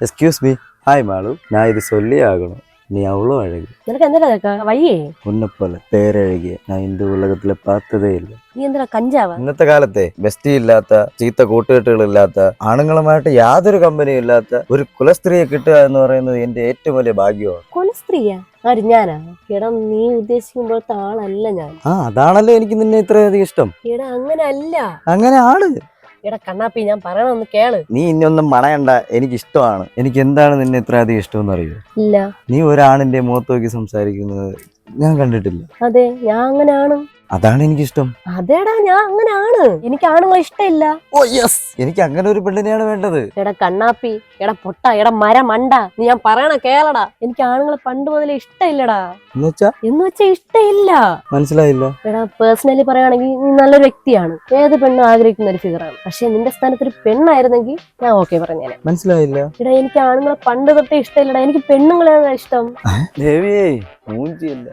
Excuse me hi mall நான் இது சொல்லி ஆகணும் நீ அவ்வளோ அழகு നിനക്ക് എന്താ കേക്കാ വയ്യേ உன்னை போல பேரழகிய நான் இந்த உலகத்துல பார்த்ததേ ഇല്ല നീ എന്താ കഞ്ചാവ ഇന്നത്തെ കാലത്തെ ബെസ്റ്റി ഇല്ലാത്ത ചീത്ത കൂട്ടുകെട്ടുകളില്ലാത്ത ആണുങ്ങളുമായിട്ട് യാതൊരു കമ്പനിയും ഇല്ലാത്ത ഒരു കുലസ്ത്രീയെ കിട്ടുക എന്ന് പറയുന്നത് എന്റെ ഏറ്റവും വലിയ ഭാഗ്യമാണ് കൊല സ്ത്രീയാ ആര് ഞാനാ എടാ നീ ഉദ്ദേശിക്കുമ്പോഴത്തെ ആളല്ല ഞാൻ ആ അതാണല്ലോ എനിക്ക് നിന്നെ ഇത്രയധികം ഇഷ്ടം എടാ അങ്ങനെ അല്ല അങ്ങനെ ആണ് എടാ കണ്ണാപ്പി ഞാൻ പറയണമെന്ന് കേൾ. നീ ഇന്നൊന്നും മണയണ്ട. എനിക്ക് ഇഷ്ടമാണ്. എനിക്ക് എന്താണ് നിന്നെ ഇത്ര അധികം ഇഷ്ടമെന്ന് അറിയോ? ഇല്ല. നീ ഒരാണിന്റെ മുഖത്ത് നോക്കി സംസാരിക്കുന്നത് ഞാൻ കണ്ടിട്ടില്ല. അതെ ഞാൻ അങ്ങനെയാണ്. അതാണ് എനിക്കിഷ്ടം അതേടാ ഞാൻ അങ്ങനെയാണ് എനിക്ക് ആണുങ്ങളെ ഇഷ്ടമില്ല. Oh yes. എനിക്ക് അങ്ങനെ ഒരു പെണ്ണിനെയാണ് വേണ്ടത്. എടാ കണ്ണാപ്പി. എടാ പൊട്ട. എടാ മര മണ്ട നീ ഞാൻ പറയണ കേളടാ. എനിക്ക് ആണുങ്ങളെ പണ്ട് മുതലേ ഇഷ്ടമില്ലടാ. എന്ന് വെച്ചാ എന്ന് വെച്ചാ ഇഷ്ടമില്ല. മനസ്സിലായില്ല. എടാ പേഴ്സണലി പറയുകയാണെങ്കിൽ നീ നല്ലൊരു വ്യക്തിയാണ്. ഏത് പെണ്ണും ആഗ്രഹിക്കുന്ന ഒരു ഫിഗറാണ് പക്ഷെ നിന്റെ സ്ഥാനത്ത് ഒരു പെണ്ണായിരുന്നെങ്കിൽ ഞാൻ ഓക്കെ പറഞ്ഞേനെ. മനസ്സിലായില്ല. എടാ എനിക്ക് ആണുങ്ങളെ പണ്ട് തൊട്ടേ ഇഷ്ടമില്ലടാ. എനിക്ക് പെണ്ണുങ്ങളെയാണ് ഇഷ്ടം. ദേവിയേ മൂഞ്ചിയല്ല